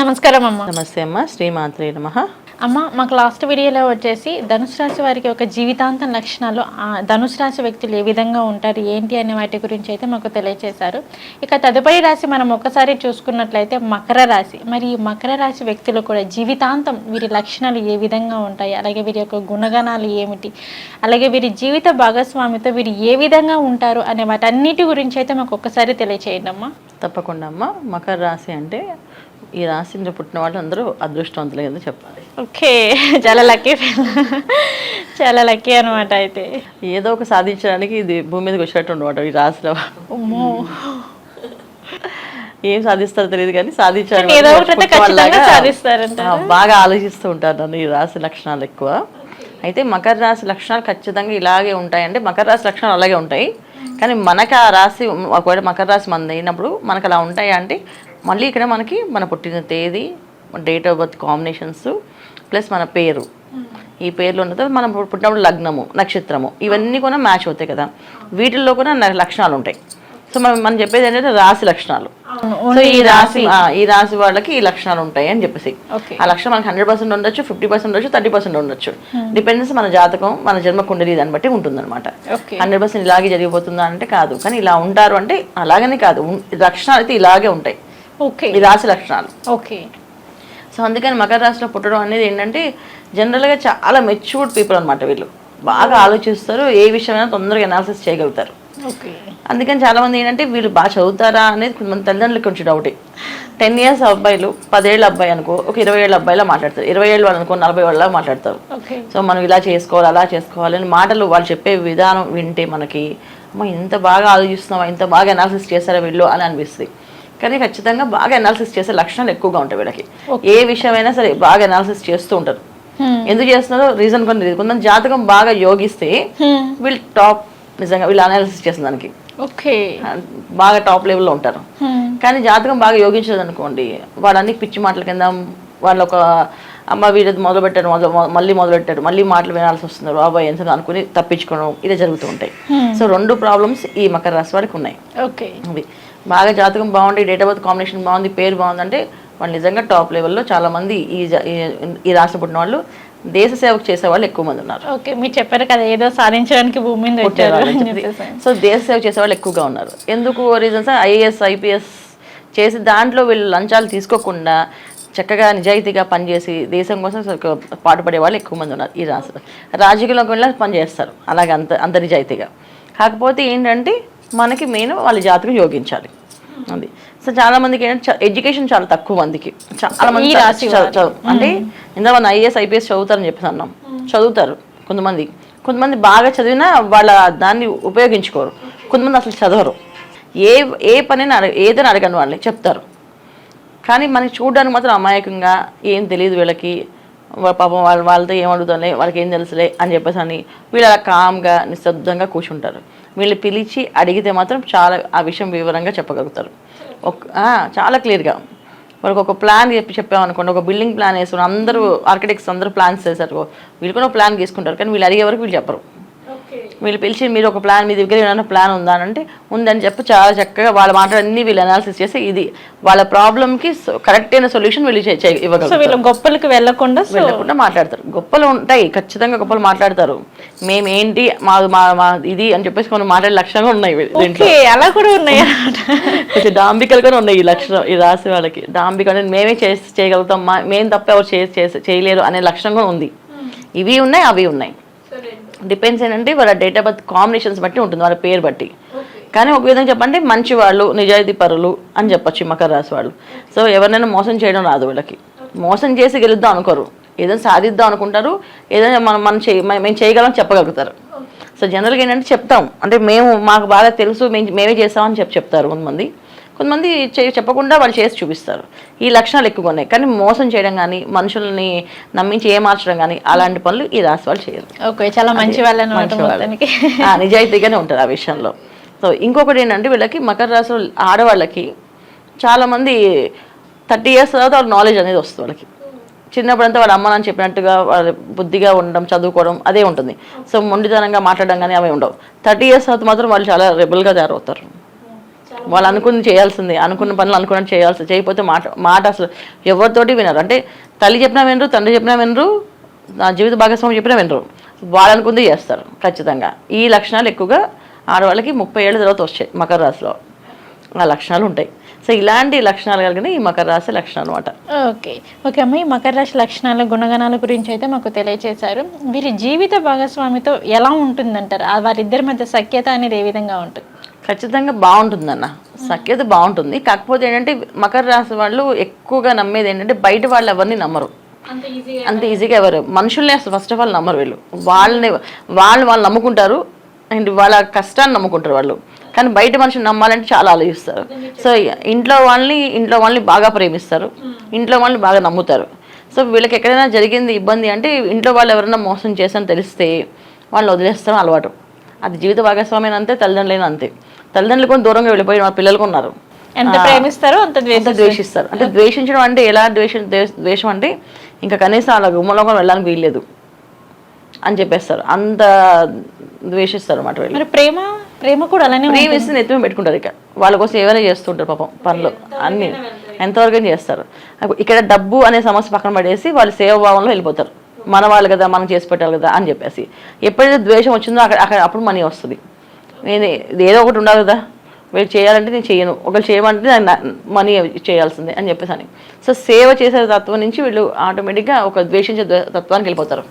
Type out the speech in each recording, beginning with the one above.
నమస్కారం అమ్మ. నమస్తే అమ్మ శ్రీమాత్రే నమ. అమ్మ మాకు లాస్ట్ వీడియోలో వచ్చేసి ధనుసు రాశి వారికి ఒక జీవితాంతం లక్షణాలు ఆ ధనుసు రాశి వ్యక్తులు ఏ విధంగా ఉంటారు ఏంటి అనే వాటి గురించి అయితే మాకు తెలియజేశారు ఇక తదుపరి రాశి మనం ఒకసారి చూసుకున్నట్లయితే మకర రాశి. మరి ఈ మకర రాశి వ్యక్తులు కూడా జీవితాంతం వీరి లక్షణాలు ఏ విధంగా ఉంటాయి అలాగే వీరి యొక్క గుణగణాలు ఏమిటి అలాగే వీరి జీవిత భాగస్వామితో వీరు ఏ విధంగా ఉంటారు అనే వాటన్నిటి గురించి అయితే మాకు ఒక్కసారి తెలియచేయండి అమ్మా. తప్పకుండా అమ్మ మకర రాశి అంటే ఈ రాశిలో పుట్టిన వాళ్ళు అందరూ అదృష్టవంతులే కింద చెప్పాలి. ఓకే. చాలా లక్కీ చాలా లక్కీ అనమాట అయితే. ఏదో ఒక సాధించడానికి ఇది భూమి మీదకి వచ్చినట్టు ఉండమాట ఈ రాశిలో. ఏం సాధిస్తారో తెలియదు కానీ. ఆ, బాగా ఆలోచిస్తూ ఉంటారు నన్ను ఈ రాశి లక్షణాలు ఎక్కువ. అయితే మకర రాశి లక్షణాలు ఖచ్చితంగా ఇలాగే ఉంటాయి అంటే మకర రాశి లక్షణాలు అలాగే ఉంటాయి. కానీ మనకి ఆ రాశి ఒకవేళ మకర రాశి మంది అయినప్పుడు మనకు అలా ఉంటాయి అంటే మళ్ళీ ఇక్కడ మనకి మన పుట్టిన తేదీ date of birth combinations plus మన పేరు. ఈ పేర్లు ఉన్న తర్వాత మనం పుట్టినప్పుడు లగ్నము నక్షత్రము ఇవన్నీ కూడా మ్యాచ్ అవుతాయి కదా. వీటిల్లో కూడా లక్షణాలు ఉంటాయి. సో మనం మనం చెప్పేది ఏంటంటే రాశి లక్షణాలు. సో ఈ రాశి ఈ రాశి వాళ్ళకి ఈ లక్షణాలు ఉంటాయి అని చెప్పేసి. ఆ లక్షణం మనకి హండ్రెడ్ పర్సెంట్ ఉండొచ్చు ఫిఫ్టీ పర్సెంట్ ఉండొచ్చు థర్టీ పర్సెంట్ ఉండొచ్చు. డిపెండెన్స్ మన జాతకం మన జన్మ కుండలి దాన్ని బట్టి ఉంటుందన్నమాట. హండ్రెడ్ పర్సెంట్ ఇలాగే జరిగిపోతుందా అంటే కాదు. కానీ ఇలా ఉంటారు అంటే అలాగనే కాదు. లక్షణాలు అయితే ఇలాగే ఉంటాయి. ఓకే ఈ రాశి లక్షణాలు. ఓకే సో అందుకని మకర రాశిలో పుట్టడం అనేది ఏంటంటే జనరల్గా చాలా మెచ్యూర్డ్ పీపుల్ అనమాట వీళ్ళు. బాగా ఆలోచిస్తారు ఏ విషయమైనా తొందరగా అనాలిసిస్ చేయగలుగుతారు. ఓకే అందుకని చాలా మంది ఏంటంటే వీళ్ళు బాగా చదువుతారా అనేది కొంతమంది తల్లిదండ్రులకి కొంచెం డౌటే టెన్ ఇయర్స్ అబ్బాయిలు పదేళ్ళ అబ్బాయి అనుకో ఒక ఇరవై ఏళ్ళ అబ్బాయిలా మాట్లాడతారు. ఇరవై ఏళ్ళు వాళ్ళు అనుకో నలభై వాళ్ళ మాట్లాడతారు. సో మనం ఇలా చేసుకోవాలి అలా చేసుకోవాలి అని మాటలు వాళ్ళు చెప్పే విధానం వింటే మనకి అమ్మ ఇంత బాగా ఆలోచిస్తున్నావా? ఇంత బాగా అనాలిసిస్ చేశారా వీళ్ళు? అని అనిపిస్తుంది. కానీ ఖచ్చితంగా బాగా అనాలిసిస్ చేసే లక్షణాలు ఎక్కువగా ఉంటాయి వీళ్ళకి. ఏ విషయమైనా సరే బాగా అనాలిసిస్ చేస్తూ ఉంటారు. ఎందుకు చేస్తున్నారో రీజన్ కొన్ని తెలియదు. కొంతమంది జాతకం బాగా యోగిస్తే వీళ్ళు టాప్ నిజంగా వీళ్ళు అనాలిసిస్ చేసిన దానికి. ఓకే. బాగా టాప్ లెవెల్లో ఉంటారు. కానీ జాతకం బాగా యోగించదు అనుకోండి వాడు అన్ని పిచ్చి మాటల కింద వాళ్ళు ఒక అమ్మ వీళ్ళది మొదలు పెట్టారు మొదలు మళ్ళీ మొదలు పెట్టారు మళ్ళీ మాటలు వినాల్సి వస్తుంది బాబాయ్ ఎంత అనుకుని తప్పించుకోవడం ఇదే జరుగుతూ ఉంటాయి. సో రెండు ప్రాబ్లమ్స్ ఈ మకర రాశి వాడికి ఉన్నాయి. ఓకే. బాగా జాతకం బాగుంది డేట్ ఆఫ్ బర్త్ కాంబినేషన్ బాగుంది పేరు బాగుందంటే వాళ్ళు నిజంగా టాప్ లెవెల్లో చాలా మంది ఈ ఈ- రాష్ట్ర పుట్టిన వాళ్ళు దేశ సేవకు చేసే వాళ్ళు ఎక్కువ మంది ఉన్నారు. ఓకే మీరు చెప్పారు కదా ఏదో సాధించడానికి భూమి సో దేశ సేవ చేసే వాళ్ళు ఎక్కువగా ఉన్నారు. ఎందుకు రీజన్స్ ఐఏఎస్ ఐపీఎస్ చేసి దాంట్లో వీళ్ళు లంచాలు తీసుకోకుండా చక్కగా నిజాయితీగా పనిచేసి దేశం కోసం పాటుపడే వాళ్ళు ఎక్కువ మంది ఉన్నారు ఈ రాష్ట్ర రాజకీయంలోకి వెళ్ళి పని చేస్తారు అలాగే అంత అంత నిజాయితీగా. కాకపోతే ఏంటంటే మనకి మెయిన్ వాళ్ళ జాతకం యోగించాలి. అది. సో చాలా మందికి ఏంటంటే ఎడ్యుకేషన్ చాలా తక్కువ మందికి. చాలా మంది చ- అంటే ఇందులో మన ఐఏఎస్ ఐపీఎస్ చదువుతారని చెప్పేసి అన్నాం. చదువుతారు కొంతమంది. కొంతమంది బాగా చదివినా వాళ్ళ దాన్ని ఉపయోగించుకోరు. కొంతమంది అసలు చదవరు. ఏ ఏ పనిని అడగ ఏదైనా అడగని వాళ్ళని చెప్తారు. కానీ మనకి చూడడానికి మాత్రం అమాయకంగా ఏం తెలియదు వీళ్ళకి. పాపం వాళ్ళ వాళ్ళతో ఏం అడుగుతానే వాళ్ళకి ఏం తెలుసులే అని చెప్పేసి అని వీళ్ళు అలా కామ్గా నిశ్శబ్దంగా కూర్చుంటారు. వీళ్ళు పిలిచి అడిగితే మాత్రం చాలా ఆ విషయం వివరంగా చెప్పగలుగుతారు. ఒక ఆ, చాలా క్లియర్గా. వాళ్ళకి ఒక ప్లాన్ చెప్పి చెప్పామనుకోండి ఒక బిల్డింగ్ ప్లాన్ వేసుకుని అందరూ ఆర్కిటెక్ట్స్ అందరూ ప్లాన్స్ చేశారు వీళ్ళు కూడా ప్లాన్ తీసుకుంటారు కానీ వీళ్ళు అడిగే వరకు వీళ్ళు చెప్పరు. వీళ్ళు పిలిచి మీరు ఒక ప్లాన్ మీ దగ్గర ఏమైనా ప్లాన్ ఉందా అని అంటే ఉందని చెప్పి చాలా చక్కగా వాళ్ళ మాటలన్నీ వీళ్ళు అనాలిసిస్ చేసి ఇది వాళ్ళ ప్రాబ్లమ్కి కరెక్ట్ అయిన సొల్యూషన్ వీళ్ళు చే- చే- సో ఇవ్వగలరు వీళ్ళు గొప్పలకు వెళ్ళకుండా సో వెళ్ళకుండా మాట్లాడతారు. గొప్పలు ఉంటాయి ఖచ్చితంగా గొప్పలు మాట్లాడతారు. మేమేంటి మా మా మా ఇది అని చెప్పేసి కొన్ని మాట్లాడే లక్షణంగా ఉన్నాయి దీంట్లో. అలా కూడా ఉన్నాయి కొంచెం డాంబికలు కూడా ఉన్నాయి ఈ లక్షణం ఈ రాశి వాళ్ళకి. డాంబిక అంటే మేమే చేసి చేయగలుగుతాం మా మేము తప్ప ఎవరు చేసి చేసి- చేయలేరు అనే లక్షణం కూడా ఉంది. ఇవి ఉన్నాయి అవి ఉన్నాయి. డిపెండ్స్ ఏంటంటే వాళ్ళ డేట్ ఆఫ్ బర్త్ కాంబినేషన్స్ బట్టి ఉంటుంది వాళ్ళ పేరు బట్టి. కానీ ఒక విధంగా చెప్పండి మంచి వాళ్ళు నిజాయితీ పరులు అని చెప్పొచ్చు మకర రాశి వాళ్ళు. సో ఎవరినైనా మోసం చేయడం రాదు వీళ్ళకి. మోసం చేసి గెలుద్దాం అనుకోరు. ఏదైనా సాధిద్దాం అనుకుంటారు ఏదైనా మనం మనం చేయ మేము చేయగలం చెప్పగలుగుతారు. సో జనరల్గా ఏంటంటే చెప్తాం. అంటే మేము మాకు బాగా తెలుసు మేము మేమే చేస్తామని చెప్పి చెప్తారు కొంతమంది. కొంతమంది చే చెప్పకుండా వాళ్ళు చేసి చూపిస్తారు. ఈ లక్షణాలు ఎక్కువగా ఉన్నాయి. కానీ మోసం చేయడం కానీ మనుషుల్ని నమ్మించి ఏమార్చడం కానీ అలాంటి పనులు ఈ రాశి వాళ్ళు చేయరు. ఓకే చాలా మంచి వాళ్ళు అనమాట మంచి వాళ్ళు. మొత్తానికి. ఆ, నిజాయితీగానే ఉంటారు ఆ విషయంలో. సో ఇంకొకటి ఏంటంటే వీళ్ళకి మకర రాశి ఆడవాళ్ళకి చాలామంది థర్టీ ఇయర్స్ తర్వాత వాళ్ళ నాలెడ్జ్ అనేది వస్తుంది వాళ్ళకి. చిన్నప్పుడంతా వాళ్ళ అమ్మ నాన్న చెప్పినట్టుగా వాళ్ళ బుద్ధిగా ఉండడం చదువుకోవడం అదే ఉంటుంది. సో మొండితనంగా మాట్లాడడం కానీ అవి ఉండవు. థర్టీ ఇయర్స్ తర్వాత మాత్రం వాళ్ళు చాలా రెబల్గా తయారవుతారు. వాళ్ళు అనుకుంది చేయాల్సిందే అనుకున్న పనులు అనుకున్నట్టు చేయాల్సి చేయకపోతే మాట మాట అసలు ఎవరితోటి వినరు. అంటే తల్లి చెప్పినా వినరు తండ్రి చెప్పినా వినరు నా జీవిత భాగస్వామి చెప్పినా వినరు. వాళ్ళు అనుకుంది చేస్తారు ఖచ్చితంగా. ఈ లక్షణాలు ఎక్కువగా ఆడవాళ్ళకి ముప్పై ఏళ్ళ తర్వాత వచ్చాయి మకర రాశిలో. ఆ లక్షణాలు ఉంటాయి. సో ఇలాంటి లక్షణాలు కలిగిన ఈ మకర రాశి లక్షణం అనమాట ఓకే. ఓకే అమ్మ ఈ మకర రాశి లక్షణాలు గుణగణాల గురించి అయితే మాకు తెలియజేశారు వీరి జీవిత భాగస్వామితో ఎలా ఉంటుందంటారు? వారిద్దరి మధ్య సఖ్యత అనేది ఏ విధంగా ఉంటుంది? ఖచ్చితంగా బాగుంటుందన్న. సఖ్యత బాగుంటుంది. కాకపోతే ఏంటంటే మకర రాశి వాళ్ళు ఎక్కువగా నమ్మేది ఏంటంటే బయట వాళ్ళు ఎవరిని నమ్మరు. అంత ఈజీగా ఎవరు? మనుషుల్ని ఫస్ట్ ఆఫ్ ఆల్ నమ్మరు వీళ్ళు. వాళ్ళని వాళ్ళు వాళ్ళు నమ్ముకుంటారు. అండ్ వాళ్ళ కష్టాన్ని నమ్ముకుంటారు వాళ్ళు. కానీ బయట మనుషులు నమ్మాలంటే చాలా ఆలోచిస్తారు. సో ఇంట్లో వాళ్ళని ఇంట్లో వాళ్ళని బాగా ప్రేమిస్తారు. ఇంట్లో వాళ్ళని బాగా నమ్ముతారు. సో వీళ్ళకి ఎక్కడైనా జరిగింది ఇబ్బంది అంటే ఇంట్లో వాళ్ళు ఎవరైనా మోసం చేశారని తెలిస్తే వాళ్ళు వదిలేస్తాం అలవాటు. అది జీవిత భాగస్వామి అంతే తల్లిదండ్రులైనా అంతే. తల్లిదండ్రులు కూడా దూరంగా వెళ్ళిపోయి మా పిల్లలు కూడా ఉన్నారు. ఎంత ప్రేమిస్తారో అంత ద్వేషిస్తారు. అంటే ద్వేషించడం అంటే ఎలా ద్వేష ద్వే- ద్వేషం అంటే ఇంకా కనీసం అలా గుమ్మలో కూడా వెళ్ళడానికి వీల్లేదు అని చెప్పేస్తారు. అంత ద్వేషిస్తారు అన్నమాట వీళ్ళు. ప్రేమ ప్రేమ కూడా అలానే ఉంటుంది. ప్రేమిస్తే నెత్తిమి పెట్టుకుంటారు ఇక. వాళ్ళ కోసం ఏమైనా చేస్తుంటారు పాపం పనులు అన్ని. ఎంతవరకు చేస్తారు. ఇక్కడ డబ్బు అనే సమస్య పక్కన పడేసి వాళ్ళు సేవభావంలో వెళ్ళిపోతారు. మన వాళ్ళు కదా మనం చేసి పెట్టాలి కదా అని చెప్పేసి. ఎప్పుడైతే ద్వేషం వచ్చిందో అక్కడ అక్కడ అప్పుడు మనీ వస్తుంది. నేను ఏదో ఒకటి ఉండాలి కదా. వీళ్ళు చేయాలంటే నేను చేయను. ఒకళ్ళు చేయమంటే నాకు మనీ చేయాల్సిందే అని చెప్పేసి అని. సో సేవ చేసే తత్వం నుంచి వీళ్ళు ఆటోమేటిక్గా ఒక ద్వేషించే ద్వే- తత్వానికి వెళ్ళిపోతారు.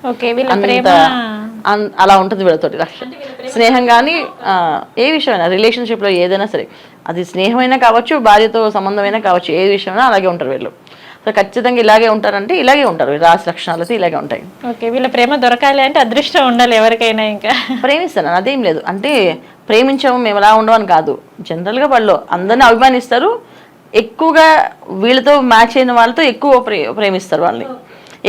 అలా ఉంటుంది వీళ్ళతోటి లక్ష్యం స్నేహం కానీ ఏ విషయమైనా రిలేషన్షిప్లో ఏదైనా సరే అది స్నేహమైనా కావచ్చు భార్యతో సంబంధమైనా కావచ్చు ఏ విషయమైనా అలాగే ఉంటారు వీళ్ళు. సో ఖచ్చితంగా ఇలాగే ఉంటారంటే ఇలాగే ఉంటారు. లక్షణాలు అయితే ఇలాగే ఉంటాయి. ఓకే వీళ్ళ ప్రేమ దొరకాలి అంటే అదృష్టం ఉండాలి ఎవరికైనా ఇంకా. ప్రేమిస్తాను అదేం లేదు. అంటే ప్రేమించాము మేము ఎలా ఉండమని కాదు. జనరల్గా వాళ్ళు అందరిని అభిమానిస్తారు. ఎక్కువగా వీళ్ళతో మ్యాచ్ అయిన వాళ్ళతో ఎక్కువ ప్రే ప్రేమిస్తారు వాళ్ళని.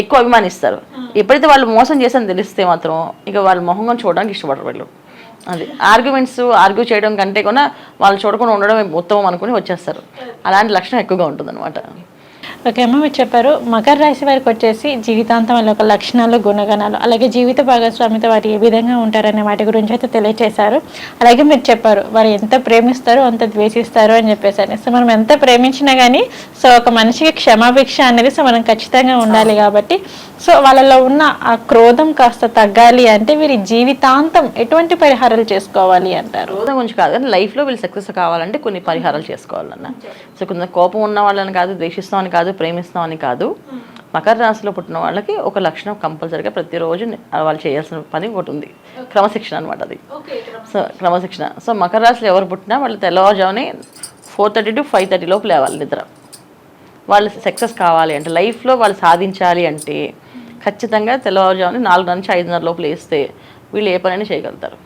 ఎక్కువ అభిమానిస్తారు. ఎప్పుడైతే వాళ్ళు మోసం చేసని తెలిస్తే మాత్రం ఇక వాళ్ళ మొహంగా చూడడానికి ఇష్టపడరు వీళ్ళు. అది ఆర్గ్యుమెంట్స్ ఆర్గ్యూ చేయడం కంటే కూడా వాళ్ళు చూడకుండా ఉండడం ఉత్తమం అనుకుని వచ్చేస్తారు. అలాంటి లక్షణం ఎక్కువగా ఉంటుంది ఓకే అమ్మ మీరు చెప్పారు. మకర రాశి వారికి వచ్చేసి జీవితాంతం వాళ్ళ యొక్క లక్షణాలు గుణగణాలు అలాగే జీవిత భాగస్వామితో వారు ఏ విధంగా ఉంటారనే వాటి గురించి అయితే తెలియచేశారు. అలాగే మీరు చెప్పారు వారు ఎంత ప్రేమిస్తారో అంత ద్వేషిస్తారు అని చెప్పేసి సో మనం ఎంత ప్రేమించినా కానీ సో ఒక మనిషికి క్షమాభిక్ష అనేది సో మనం ఖచ్చితంగా ఉండాలి కాబట్టి. సో వాళ్ళలో ఉన్న ఆ క్రోధం కాస్త తగ్గాలి అంటే వీరి జీవితాంతం ఎటువంటి పరిహారాలు చేసుకోవాలి అంటారు? క్రోధం గురించి కాదు కానీ లైఫ్లో వీళ్ళు సక్సెస్ కావాలంటే కొన్ని పరిహారాలు చేసుకోవాలన్న. సో కొంత కోపం ఉన్న వాళ్ళని కాదు ద్వేషిస్తామని కాదు ప్రేమిస్తామని కాదు. మకర రాశిలో పుట్టిన వాళ్ళకి ఒక లక్షణం కంపల్సరీగా ప్రతిరోజు వాళ్ళు చేయాల్సిన పని ఒకటి ఉంది. క్రమశిక్షణ అనమాట అది. సో క్రమశిక్షణ. సో మకర రాశిలో ఎవరు పుట్టినా వాళ్ళు తెల్లవారుజామునే four thirty to five thirty లోపు లేవాలి నిద్ర. వాళ్ళు సక్సెస్ కావాలి అంటే లైఫ్లో వాళ్ళు సాధించాలి అంటే ఖచ్చితంగా తెల్లవారుజామున నాలుగు నుంచి ఐదున్నర లోపు లేస్తే వీళ్ళు ఏ పనైనా చేయగలుగుతారు.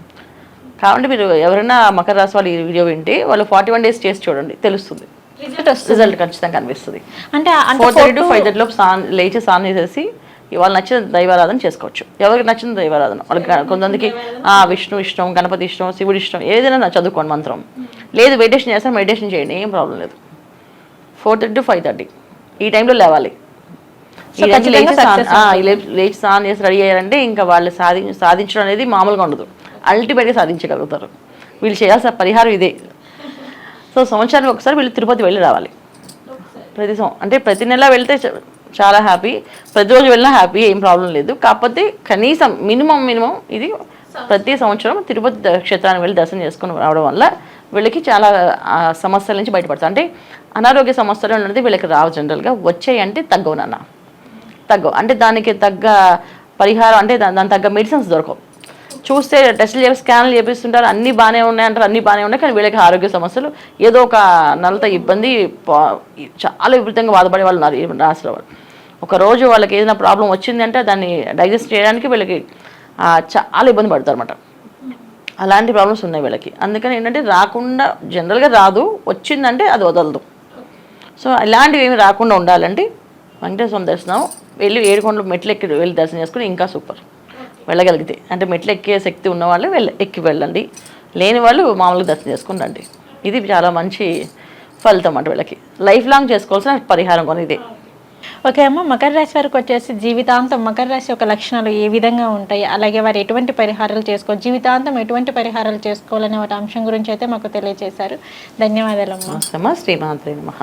కాబట్టి మీరు ఎవరైనా మకర రాశి వాళ్ళు ఈ వీడియో వింటే వాళ్ళు ఫార్టీ వన్ డేస్ చేసి చూడండి. తెలుస్తుంది. రిజల్ట్ వస్తుంది. రిజల్ట్ ఖచ్చితంగా కనిపిస్తుంది. అంటే four thirty to five thirty లోపు స్నానం లేచి స్నానం చేసేసి వాళ్ళు నచ్చిన దైవారాధన చేసుకోవచ్చు. ఎవరికి నచ్చిన దైవారాధన? వాళ్ళకి కొంతమందికి ఆ, విష్ణు ఇష్టం గణపతి ఇష్టం శివుడు ఇష్టం ఏదైనా చదువుకోండి మంత్రం. లేదు మెడిటేషన్ చేస్తే మెడిటేషన్ చేయండి ఏం ప్రాబ్లం లేదు. Four thirty to five thirty. ఈ టైంలో లేవాలి. ఈ లేచి లేచి స్నానం చేసి రెడీ అయ్యారంటే ఇంకా వాళ్ళు సాధి సాధించడం అనేది మామూలుగా ఉండదు. అల్టిమేట్గా సాధించగలుగుతారు. వీళ్ళు చేయాల్సిన పరిహారం ఇదే. సో సంవత్సరానికి ఒకసారి వీళ్ళు తిరుపతి వెళ్ళి రావాలి. ప్రతి సం అంటే ప్రతి నెల వెళ్తే చాలా హ్యాపీ. ప్రతిరోజు వెళ్ళినా హ్యాపీ ఏం ప్రాబ్లం లేదు. కాకపోతే కనీసం మినిమం మినిమం ఇది ప్రతి సంవత్సరం తిరుపతి క్షేత్రానికి వెళ్ళి దర్శనం చేసుకుని రావడం వల్ల వీళ్ళకి చాలా సమస్యల నుంచి బయటపడతారు. అంటే అనారోగ్య సమస్యలు ఉన్నది వీళ్ళకి రావు జనరల్గా. వచ్చాయి అంటే తగ్గవు నాన్న. తగ్గవు. అంటే దానికి తగ్గ పరిహారం అంటే దాని తగ్గ మెడిసిన్స్ దొరకవు. చూస్తే టెస్టులు చేసి స్కాన్లు చేపిస్తుంటారు అన్నీ బాగానే ఉన్నాయి అంటారు అన్నీ బాగానే ఉన్నాయి కానీ వీళ్ళకి ఆరోగ్య సమస్యలు ఏదో ఒక నలత ఇబ్బంది చాలా విపరీతంగా బాధపడే వాళ్ళు ఉన్నారు రాష్ట్ర వాళ్ళు. ఒకరోజు వాళ్ళకి ఏదైనా ప్రాబ్లం వచ్చిందంటే దాన్ని డైజెస్ట్ చేయడానికి వీళ్ళకి చాలా ఇబ్బంది పడతారు అనమాట అలాంటి ప్రాబ్లమ్స్ ఉన్నాయి వీళ్ళకి. అందుకని ఏంటంటే రాకుండా జనరల్గా రాదు వచ్చిందంటే అది వదలదు. సో ఇలాంటివి ఏమి రాకుండా ఉండాలంటే వెంకటేశ్వరం దర్శనం వెళ్ళి ఏడుకొండలు మెట్లు ఎక్కి వెళ్ళి దర్శనం చేసుకుని ఇంకా సూపర్ వెళ్ళగలిగితే. అంటే మెట్లు ఎక్కే శక్తి ఉన్న వాళ్ళు ఎక్కి వెళ్ళండి. లేని వాళ్ళు మామూలుగా దర్శనం చేసుకుని రండి. ఇది చాలా మంచి ఫలితం అంటే వీళ్ళకి. లైఫ్ లాంగ్ చేసుకోవాల్సిన పరిహారం కొని ఇదే. ఓకే అమ్మ మకర రాశి వారికి వచ్చేసి జీవితాంతం మకర రాశి యొక్క లక్షణాలు ఏ విధంగా ఉంటాయి? అలాగే వారు ఎటువంటి పరిహారాలు చేసుకో జీవితాంతం ఎటువంటి పరిహారాలు చేసుకోవాలనే వాటి అంశం గురించి అయితే మాకు తెలియజేశారు. ధన్యవాదాలు అమ్మ శ్రీమాత్రి నమః.